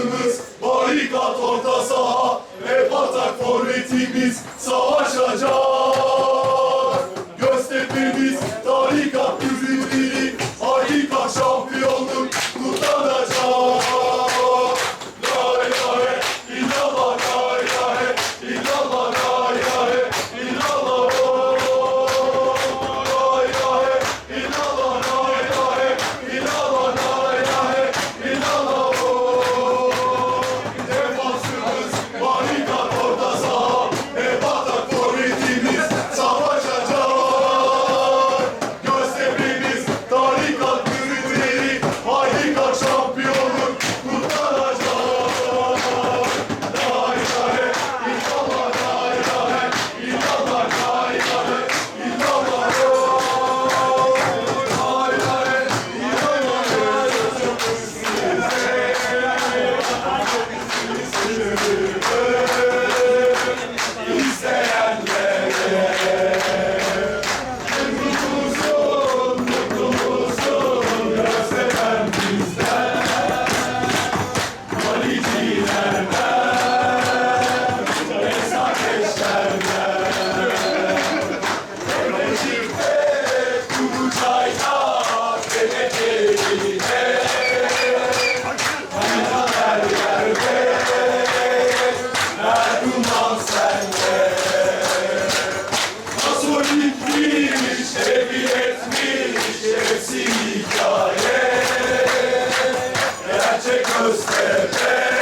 Savaşımız barikat orta saha ve patak forvetimiz savaşacak. hikaye Gerçek Öztepe